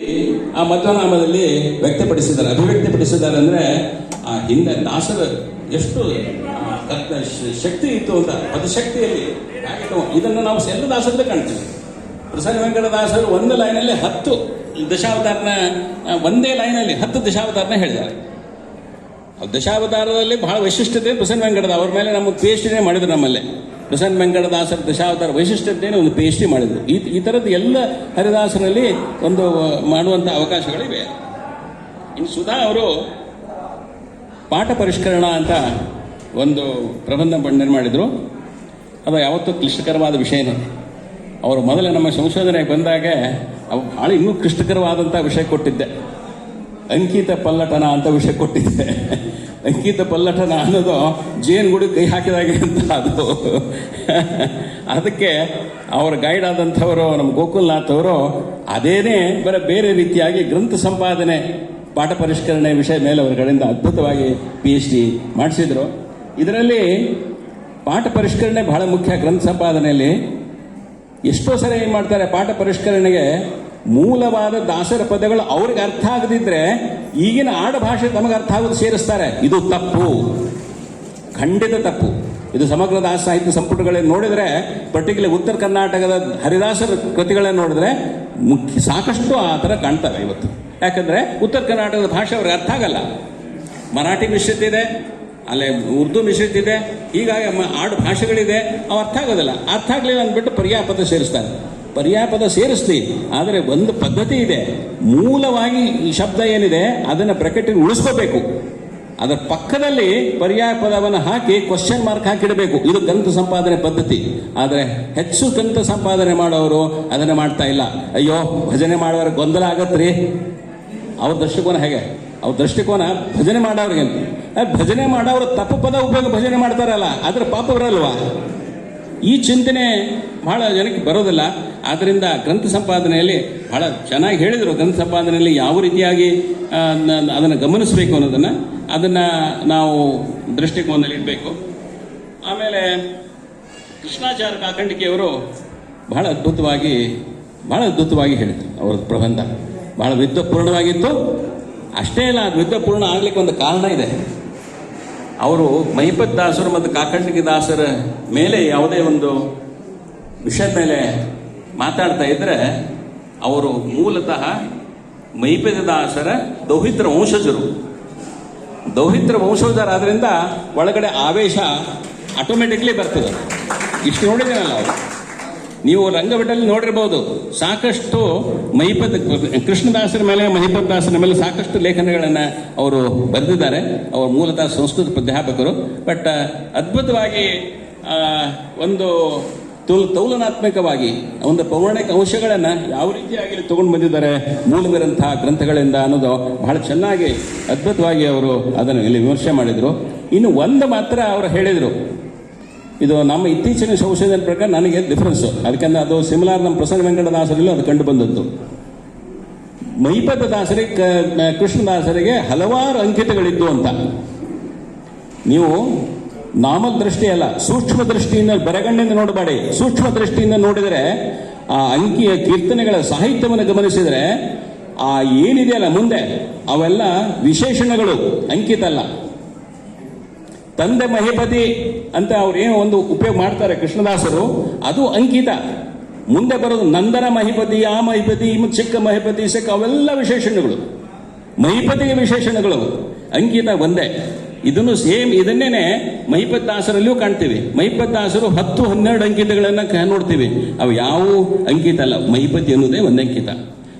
ಆ ಮಧ್ವನಾಮದಲ್ಲಿ ವ್ಯಕ್ತಪಡಿಸಿದ್ದಾರೆ, ಅಭಿವ್ಯಕ್ತಪಡಿಸಿದ್ದಾರೆ ಅಂದ್ರೆ ಆ ಹಿಂದೆ ದಾಸರ ಎಷ್ಟು ಶಕ್ತಿ ಇತ್ತು ಅಂತ, ಪದಶಕ್ತಿಯಲ್ಲಿ ಹಾಗೆ ಇದನ್ನು ನಾವು ಎಲ್ಲ ದಾಸರಲ್ಲೇ ಕಾಣ್ತೀವಿ. ಪ್ರಸನ್ನ ವೆಂಕಟದಾಸರು ಒಂದು ಲೈನಲ್ಲಿ ಹತ್ತು ದಶಾವತಾರನ ಒಂದೇ ಲೈನಲ್ಲಿ ಹತ್ತು ದಶಾವತಾರನ ಹೇಳಿದ್ದಾರೆ. ದಶಾವತಾರದಲ್ಲಿ ಬಹಳ ವೈಶಿಷ್ಟ್ಯತೆ ಪ್ರಸನ್ನ ವೆಂಕಟದ, ಅವ್ರ ಮೇಲೆ ನಮ್ಮ ಪಿ ಎಚ್ ಡಿನೇ ಮಾಡಿದ್ರು ನಮ್ಮಲ್ಲೇ. ಪ್ರಸನ್ನ ವೆಂಕಟದಾಸರ ದಶಾವತಾರ ವೈಶಿಷ್ಟ್ಯತೆಯನ್ನು ಒಂದು ಪಿ ಎಚ್ ಡಿ ಮಾಡಿದ್ರು. ಈ ಈ ಥರದ್ದು ಎಲ್ಲ ಹರಿದಾಸನಲ್ಲಿ ಒಂದು ಮಾಡುವಂಥ ಅವಕಾಶಗಳಿವೆ. ಇನ್ನು ಸುಧಾ ಅವರು ಪಾಠ ಪರಿಷ್ಕರಣ ಅಂತ ಒಂದು ಪ್ರಬಂಧ ಬಣ್ಣ ಮಾಡಿದರು ಅದು ಯಾವತ್ತೂ ಕ್ಲಿಷ್ಟಕರವಾದ ವಿಷಯನೇ ಅವರು ಮೊದಲೇ ನಮ್ಮ ಸಂಶೋಧನೆಗೆ ಬಂದಾಗ ಅವು ಭಾಳ ಇನ್ನೂ ಕ್ಲಿಷ್ಟಕರವಾದಂಥ ವಿಷಯ ಕೊಟ್ಟಿದ್ದೆ. ಅಂಕಿತ ಪಲ್ಲಟನ ಅಂತ ವಿಷಯ ಕೊಟ್ಟಿದ್ದೆ ಅಂಕಿತ ಪಲ್ಲಟನ ಅನ್ನೋದು ಜೇನುಗುಡಿ ಕೈ ಹಾಕಿದಾಗೆ ಅಂತ ಅದು. ಅದಕ್ಕೆ ಅವರ ಗೈಡ್ ಆದಂಥವರು, ನಮ್ಮ ಗೋಕುಲ್ನಾಥ್ ಅವರು ಅದೇನೇ ಬರ ಬೇರೆ ರೀತಿಯಾಗಿ ಗ್ರಂಥ ಸಂಪಾದನೆ, ಪಾಠ ಪರಿಷ್ಕರಣೆ ವಿಷಯ ಮೇಲೆ ಅವರ ಕಡೆಯಿಂದ ಅದ್ಭುತವಾಗಿ ಪಿ ಎಚ್ ಡಿ ಮಾಡಿಸಿದ್ರು. ಇದರಲ್ಲಿ ಪಾಠ ಪರಿಷ್ಕರಣೆ ಬಹಳ ಮುಖ್ಯ ಗ್ರಂಥ ಸಂಪಾದನೆಯಲ್ಲಿ. ಎಷ್ಟೋ ಸರಿ ಏನು ಮಾಡ್ತಾರೆ, ಪಾಠ ಪರಿಷ್ಕರಣೆಗೆ ಮೂಲವಾದ ದಾಸರ ಪದಗಳು ಅವ್ರಿಗೆ ಅರ್ಥ ಆಗದಿದ್ರೆ ಈಗಿನ ಆಡುಭಾಷೆ ತಮಗೆ ಅರ್ಥ ಆಗೋದು ಸೇರಿಸ್ತಾರೆ. ಇದು ತಪ್ಪು. ಖಂಡಿತ ತಪ್ಪು. ಇದು ಸಮಗ್ರ ದಾಸ ಸಾಹಿತ್ಯ ಸಂಪುಟಗಳನ್ನು ನೋಡಿದರೆ, ಪರ್ಟಿಕ್ಯುಲರ್ ಉತ್ತರ ಕರ್ನಾಟಕದ ಹರಿದಾಸರ ಕೃತಿಗಳನ್ನು ನೋಡಿದ್ರೆ ಮುಖ್ಯ ಸಾಕಷ್ಟು ಆ ಥರ ಕಾಣ್ತಾರೆ ಇವತ್ತು. ಯಾಕಂದ್ರೆ ಉತ್ತರ ಕರ್ನಾಟಕದ ಭಾಷೆ ಅವ್ರಿಗೆ ಅರ್ಥ ಆಗಲ್ಲ. ಮರಾಠಿ ಮಿಶ್ರಿತ ಇದೆ ಅಲ್ಲೇ ಉರ್ದು ಮಿಶ್ರಿತ ಇದೆ ಹೀಗಾಗಿ ಆಡು ಭಾಷೆಗಳಿದೆ, ಅವು ಅರ್ಥ ಆಗೋದಿಲ್ಲ. ಅರ್ಥ ಆಗಲಿಲ್ಲ ಅಂದ್ಬಿಟ್ಟು ಪರ್ಯಾಪದ ಸೇರಿಸ್ತಾರೆ. ಪರ್ಯಾಪದ ಸೇರಿಸ್ಲಿ. ಆದರೆ ಒಂದು ಪದ್ಧತಿ ಇದೆ. ಮೂಲವಾಗಿ ಈ ಶಬ್ದ ಏನಿದೆ, ಅದನ್ನು ಬ್ರೆಕೆಟಿಗೆ ಉಳಿಸ್ಕೋಬೇಕು. ಅದರ ಪಕ್ಕದಲ್ಲಿ ಪರ್ಯಾಯ ಪದವನ್ನು ಹಾಕಿ ಕ್ವಶನ್ ಮಾರ್ಕ್ ಹಾಕಿಡಬೇಕು. ಇದು ಗ್ರಂಥ ಸಂಪಾದನೆ ಪದ್ಧತಿ. ಆದರೆ ಹೆಚ್ಚು ಗ್ರಂಥ ಸಂಪಾದನೆ ಮಾಡೋರು ಅದನ್ನು ಮಾಡ್ತಾ ಇಲ್ಲ. ಅಯ್ಯೋ, ಭಜನೆ ಮಾಡೋರ ಗೊಂದಲ ಆಗತ್ರಿ. ಅವ್ರ ದೃಷ್ಟಿಕೋನ ಹೇಗೆ? ಅವ್ರ ದೃಷ್ಟಿಕೋನ ಭಜನೆ ಮಾಡೋರಿಗೆ. ಭಜನೆ ಮಾಡೋರು ತಪ್ಪು ಪದ ಉಪಯೋಗ ಭಜನೆ ಮಾಡ್ತಾರಲ್ಲ ಅದ್ರ ಪಾಪ ಬರಲ್ವಾ ಈ ಚಿಂತನೆ ಬಹಳ ಜನಕ್ಕೆ ಬರೋದಿಲ್ಲ. ಆದ್ದರಿಂದ ಗ್ರಂಥ ಸಂಪಾದನೆಯಲ್ಲಿ ಬಹಳ ಚೆನ್ನಾಗಿ ಹೇಳಿದರು. ಗ್ರಂಥ ಸಂಪಾದನೆಯಲ್ಲಿ ಯಾವ ರೀತಿಯಾಗಿ ಅದನ್ನು ಗಮನಿಸಬೇಕು ಅನ್ನೋದನ್ನು ಅದನ್ನು ನಾವು ದೃಷ್ಟಿಕೋನದಲ್ಲಿ ಇಡಬೇಕು. ಆಮೇಲೆ ಕೃಷ್ಣಾಚಾರ ಕಾಕಂಡಿಕೆಯವರು ಬಹಳ ಅದ್ಭುತವಾಗಿ ಬಹಳ ಅದ್ಭುತವಾಗಿ ಹೇಳಿದರು ಅವರ ಪ್ರಬಂಧ. ಬಹಳ ವಿದ್ವತ್ಪೂರ್ಣವಾಗಿತ್ತು. ಅಷ್ಟೇ ಅದು ವಿದ್ವತ್ಪೂರ್ಣ ಆಗ್ಲಿಕ್ಕೆ ಒಂದು ಕಾರಣ ಇದೆ. ಅವರು ಮಹಿಪತ್ ದಾಸರು ಮತ್ತು ಕಾಕಂಡಿಗೆ ದಾಸರ ಮೇಲೆ ಯಾವುದೇ ಒಂದು ವಿಷಯದ ಮೇಲೆ ಮಾತಾಡ್ತಾ ಇದ್ದರೆ ಅವರು ಮೂಲತಃ ಮಹಿಪತ ದಾಸರ ದೌಹಿತ್ರ ವಂಶಜರು. ದೌಹಿತ್ರ ವಂಶಜರಾದ್ರಿಂದ ಒಳಗಡೆ ಆವೇಶ ಆಟೋಮೆಟಿಕ್ಲಿ ಬರ್ತದೆ. ಇಷ್ಟು ನೋಡಿದ್ರಲ್ಲ ಅವರು. ನೀವು ರಂಗಭಟ್ಟಲ್ಲಿ ನೋಡಿರ್ಬೋದು, ಸಾಕಷ್ಟು ಮಹಿಪತ್ ಕೃಷ್ಣದಾಸರ ಮೇಲೆ ಮಹಿಪತ್ ದಾಸರ ಮೇಲೆ ಸಾಕಷ್ಟು ಲೇಖನಗಳನ್ನು ಅವರು ಬರೆದಿದ್ದಾರೆ. ಅವರು ಮೂಲತಃ ಸಂಸ್ಕೃತ ಪ್ರಾಧ್ಯಾಪಕರು. ಬಟ್ ಅದ್ಭುತವಾಗಿ ಒಂದು ತುಲ್, ತೌಲನಾತ್ಮಕವಾಗಿ, ಒಂದು ಪೌರಾಣಿಕ ಅಂಶಗಳನ್ನು ಯಾವ ರೀತಿಯಾಗಿ ತಗೊಂಡು ಬಂದಿದ್ದಾರೆ ಮೂಲವಿರಂತಹ ಗ್ರಂಥಗಳಿಂದ ಅನ್ನೋದು ಬಹಳ ಚೆನ್ನಾಗಿ, ಅದ್ಭುತವಾಗಿ ಅವರು ಅದನ್ನು ಇಲ್ಲಿ ವಿಮರ್ಶೆ ಮಾಡಿದರು. ಇನ್ನು ಒಂದು ಮಾತ್ರ ಅವರು ಹೇಳಿದರು. ಇದು ನಮ್ಮ ಇತ್ತೀಚಿನ ಸಂಶೋಧನೆ ಪ್ರಕಾರ ನನಗೆ ಡಿಫ್ರೆನ್ಸ್ ಅದಕ್ಕಂದ್ರೆ ಅದು ಸಿಮಿಲಾರ್ ನಮ್ಮ ಪ್ರಸನ್ನ ವೆಂಕಟದಾಸರಲ್ಲೂ ಅದು ಕಂಡು ಬಂದದ್ದು. ಮಹಿಪತ ದಾಸರಿಗೆ ಕೃಷ್ಣದಾಸರಿಗೆ ಹಲವಾರು ಅಂಕಿತಗಳಿದ್ದು ಅಂತ. ನೀವು ನಾಮದೃಷ್ಟಿ ಅಲ್ಲ ಸೂಕ್ಷ್ಮ ದೃಷ್ಟಿಯಿಂದ ಬರಗಣ್ಣಿಂದ ನೋಡಬೇಡಿ. ಸೂಕ್ಷ್ಮ ದೃಷ್ಟಿಯಿಂದ ನೋಡಿದರೆ ಆ ಅಂಕಿಯ ಕೀರ್ತನೆಗಳ ಸಾಹಿತ್ಯವನ್ನು ಗಮನಿಸಿದರೆ ಆ ಏನಿದೆಯಲ್ಲ ಮುಂದೆ ಅವೆಲ್ಲ ವಿಶೇಷಣಗಳು, ಅಂಕಿತ ಅಲ್ಲ. ತಂದೆ ಮಹಿಪತಿ ಅಂತ ಅವ್ರು ಏನೋ ಒಂದು ಉಪಯೋಗ ಮಾಡ್ತಾರೆ ಕೃಷ್ಣದಾಸರು, ಅದು ಅಂಕಿತ. ಮುಂದೆ ಬರೋದು ನಂದನ ಮಹಿಪತಿ, ಆ ಮಹಿಪತಿ ಚಿಕ್ಕ ಮಹಿಪತಿ ಸಿಕ್ಕ ಅವೆಲ್ಲ ವಿಶೇಷಣಗಳು. ಮಹಿಪತಿಗೆ ವಿಶೇಷಣಗಳು ಅಂಕಿತ ಒಂದೇ. ಇದನ್ನು ಸೇಮ್ ಇದನ್ನೇನೆ ಮಹಿಪತ್ ದಾಸರಲ್ಲಿಯೂ ಕಾಣ್ತೀವಿ. ಮಹಿಪತ್ ದಾಸರು ಹತ್ತು ಹನ್ನೆರಡು ಅಂಕಿತಗಳನ್ನು ನೋಡ್ತೀವಿ. ಅವು ಯಾವ ಅಂಕಿತ ಅಲ್ಲ. ಮಹಿಪತಿ ಅನ್ನೋದೇ ಒಂದು ಅಂಕಿತ.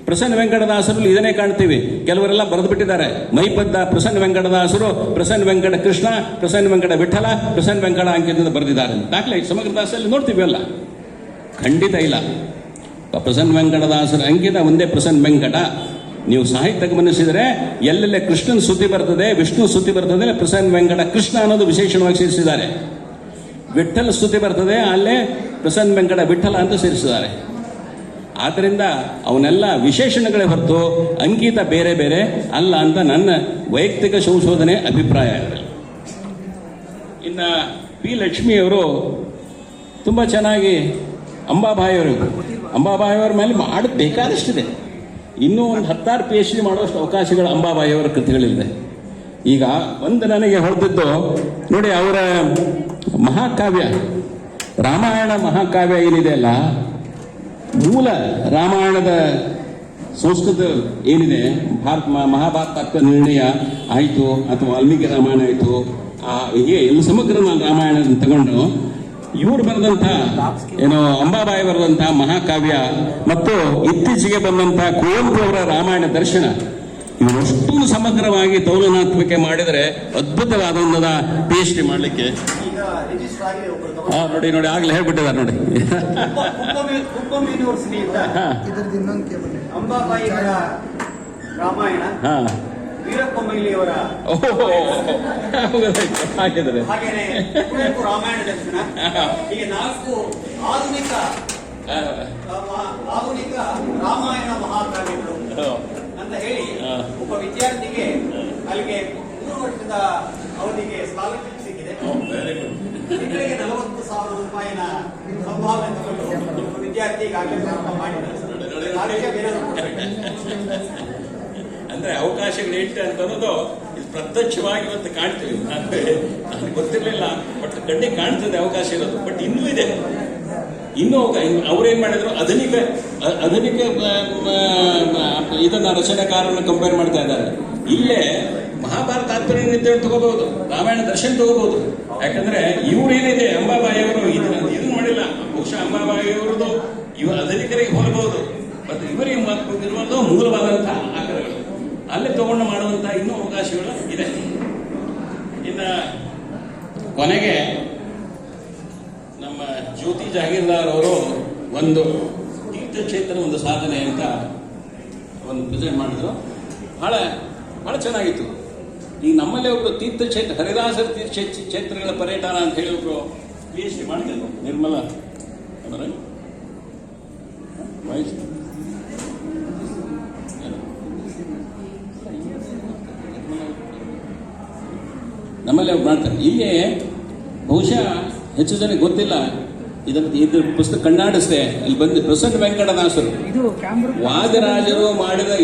ಪ್ರಸನ್ನ ವೆಂಕಟದಾಸರು ಇದನ್ನೇ ಕಾಣ್ತೀವಿ. ಕೆಲವರೆಲ್ಲ ಬರೆದು ಬಿಟ್ಟಿದ್ದಾರೆ ಮೈಪದ್ದ ಪ್ರಸನ್ನ ವೆಂಕಟದಾಸರು, ಪ್ರಸನ್ನ ವೆಂಕಟ ಕೃಷ್ಣ, ಪ್ರಸನ್ನ ವೆಂಕಟ ವಿಠಲ, ಪ್ರಸನ್ನ ವೆಂಕಟ ಅಂಕಿತದಿಂದ ಬರೆದಿದ್ದಾರೆ ದಾಖಲೆ ಸಮಗ್ರದಾಸರಲ್ಲಿ ನೋಡ್ತೀವಿ ಅಲ್ಲ ಖಂಡಿತ ಇಲ್ಲ. ಪ್ರಸನ್ನ ವೆಂಕಟದಾಸರ ಅಂಕಿತ ಒಂದೇ ಪ್ರಸನ್ನ ವೆಂಕಟ. ನೀವು ಸಾಹಿತ್ಯ ಗಮನಿಸಿದರೆ ಎಲ್ಲೆಲ್ಲೇ ಕೃಷ್ಣನ ಸುದ್ದಿ ಬರ್ತದೆ, ವಿಷ್ಣು ಸುದ್ದಿ ಬರ್ತದೆ ಪ್ರಸನ್ನ ವೆಂಕಟ ಕೃಷ್ಣ ಅನ್ನೋದು ವಿಶೇಷವಾಗಿ ಸೇರಿಸಿದ್ದಾರೆ. ವಿಠಲ ಸುದ್ದಿ ಬರ್ತದೆ, ಅಲ್ಲೇ ಪ್ರಸನ್ನ ವೆಂಕಟ ವಿಠಲ ಅಂತ ಸೇರಿಸಿದ್ದಾರೆ. ಆದ್ದರಿಂದ ಅವನ್ನೆಲ್ಲ ವಿಶೇಷಣಗಳೇ ಹೊರತು ಅಂಕಿತ ಬೇರೆ ಬೇರೆ ಅಲ್ಲ ಅಂತ ನನ್ನ ವೈಯಕ್ತಿಕ ಸಂಶೋಧನೆ ಅಭಿಪ್ರಾಯ ಇನ್ನು ಪಿ ಲಕ್ಷ್ಮಿಯವರು ತುಂಬ ಚೆನ್ನಾಗಿ ಅಂಬಾಬಾಯಿಯವರು ಅಂಬಾಬಾಯಿಯವರ ಮೇಲೆ ಮಾಡೋದು ಬೇಕಾದಷ್ಟಿದೆ. ಇನ್ನೂ ಒಂದು ಹತ್ತಾರು ಪಿ ಎಚ್ ಡಿ ಮಾಡುವಷ್ಟು ಅವಕಾಶಗಳು ಅಂಬಾಬಾಯಿಯವರ ಕೃತಿಗಳಿದೆ ಈಗ ಒಂದು ನನಗೆ ಹೊಡೆದಿದ್ದು ನೋಡಿ ಅವರ ಮಹಾಕಾವ್ಯ, ರಾಮಾಯಣ ಮಹಾಕಾವ್ಯ ಏನಿದೆ ಅಲ್ಲ ಮೂಲ ರಾಮಾಯಣದ ಸಂಸ್ಕೃತ ಏನಿದೆ? ಭಾರತ ಮಹಾಭಾರತ ನಿರ್ಣಯ ಆಯಿತು ಅಥವಾ ವಾಲ್ಮೀಕಿ ರಾಮಾಯಣ ಆಯಿತು. ಆ, ಹೀಗೆ ಎಲ್ಲ ಸಮಗ್ರ ರಾಮಾಯಣ ತಗೊಂಡು ಇವರು ಬರೆದಂಥ ಏನೋ ಅಂಬಾಬಾಯಿ ಬರೆದಂತಹ ಮಹಾಕಾವ್ಯ ಮತ್ತು ಇತ್ತೀಚೆಗೆ ಬಂದಂತಹ ಕುವೆಂಪು ಅವರ ರಾಮಾಯಣ ದರ್ಶನ. ಇವರಷ್ಟು ಸಮಗ್ರವಾಗಿ ತೌಲನಾತ್ಮಕ ಮಾಡಿದರೆ ಅದ್ಭುತವಾದ ಪಿ ಎಚ್ ಡಿ ಮಾಡಲಿಕ್ಕೆ ನೋಡಿ ನೋಡಿ ಆಗ್ಲೇ ಹೇಳ್ಬಿಟ್ಟಿದ್ದಾರೆ ನೋಡಿ. ಕುಪ್ಪಂ ಯೂನಿವರ್ಸಿಟಿಯಿಂದ ಅಂಬಾಬಾಯಿಯವರ ರಾಮಾಯಣ. ಹಾ. ವೀರಪ್ಪ ಮೊಯ್ಲಿಯವರ ಓಹೋ ಹಾಕಿದ್ದಾರೆ ಹಾಗೇನೆ ಕುವೆಂಪು ರಾಮಾಯಣ ದರ್ಶನ. ಹೀಗೆ ನಾಲ್ಕು ಆಧುನಿಕ ಆಧುನಿಕ ರಾಮಾಯಣ ಮಹಾಕಾವ್ಯಗಳು ಅಂತ ಹೇಳಿ. ಒಬ್ಬ ವಿದ್ಯಾರ್ಥಿಗೆ ಅಲ್ಲಿಗೆ ಮೂರು ವರ್ಷದ ಅವಧಿಗೆ ಸ್ಕಾಲರ್ಶಿಪ್ ಅಂದ್ರೆ ಅವಕಾಶಗಳು ಇಟ್ಟು ಅಂತ ಅನ್ನೋದು ಇದು ಪ್ರತ್ಯಕ್ಷವಾಗಿ ಇವತ್ತು ಕಾಣ್ತೀವಿ. ನನಗೆ ಗೊತ್ತಿರಲಿಲ್ಲ. ಬಟ್ ಕಣ್ಣಿಗೆ ಕಾಣ್ತದೆ ಅವಕಾಶ ಇರೋದು. ಬಟ್ ಇನ್ನೂ ಇದೆ. ಇನ್ನೂ ಅವ್ರೇನ್ ಮಾಡಿದ್ರು? ಆಧುನಿಕ ಆಧುನಿಕ ಇದನ್ನ ರಚನೆಕಾರರನ್ನು ಕಂಪೇರ್ ಮಾಡ್ತಾ ಇದ್ದಾರೆ. ಇಲ್ಲೇ ಮಹಾಭಾರತ ತಾತ್ಪರ್ಯ ತಗೋಬಹುದು, ರಾಮಾಯಣ ದರ್ಶನ ತಗೋಬಹುದು. ಯಾಕಂದ್ರೆ ಇವ್ರು ಏನಿದೆ, ಅಂಬಾಬಾಯಿ ಅವರು ಇದನ್ನ ಇದನ್ನ ಮಾಡಿಲ್ಲ. ಬಹುಶಃ ಅಂಬಾಬಾಯಿ ಅವರದು ಇವ ಅಧಿಕರಿಗೆ ಹೋಲಬಹುದು ಮತ್ತು ಇವರಿಗೆ ಇರುವಂತಹ ಮೂಲವಾದಂತಹ ಆಕಾರಗಳು. ಅಲ್ಲೇ ತಗೊಂಡು ಮಾಡುವಂತಹ ಇನ್ನೂ ಅವಕಾಶಗಳು ಇದೆ. ಇನ್ನ ಕೊನೆಗೆ ನಮ್ಮ ಜ್ಯೋತಿ ಜಾಗೀರ್ದಾರ್ ಅವರು ಒಂದು ತೀರ್ಥಕ್ಷೇತ್ರ ಒಂದು ಸಾಧನೆ ಅಂತ ಒಂದು ಪ್ರೆಸೆಂಟ್ ಮಾಡಿದ್ರು. ಬಹಳ ಬಹಳ ಚೆನ್ನಾಗಿತ್ತು. ಈಗ ನಮ್ಮಲ್ಲಿ ಒಬ್ರು ತೀರ್ಥಕ್ಷೇತ್ರ ಹರಿದಾಸರ ತೀರ್ಥ ಕ್ಷೇತ್ರಗಳ ಪರ್ಯಟನ ಅಂತ ಹೇಳಿ ಒಬ್ರು ಪಿ ಎಚ್ ಡಿ ಮಾಡಿದ್ರು ನಿರ್ಮಲಾ ಅವರ. ವಯಸ್ಸು ಏನು? ನಮ್ಮಲ್ಲಿ ಅವ್ರು ಮಾಡ್ತಾರೆ. ಇಲ್ಲಿ ಬಹುಶಃ ಹೆಚ್ಚು ಜನ ಗೊತ್ತಿಲ್ಲ. ಇದನ್ನ ಇದ್ರ ಪುಸ್ತಕ ಕಣ್ಣಾಡಿಸ್ದೆ. ಅಲ್ಲಿ ಬಂದು ಪ್ರಸನ್ನ ವೆಂಕಟದಾಸರು. ವಾದಿರಾಜರು ಮಾಡಿದ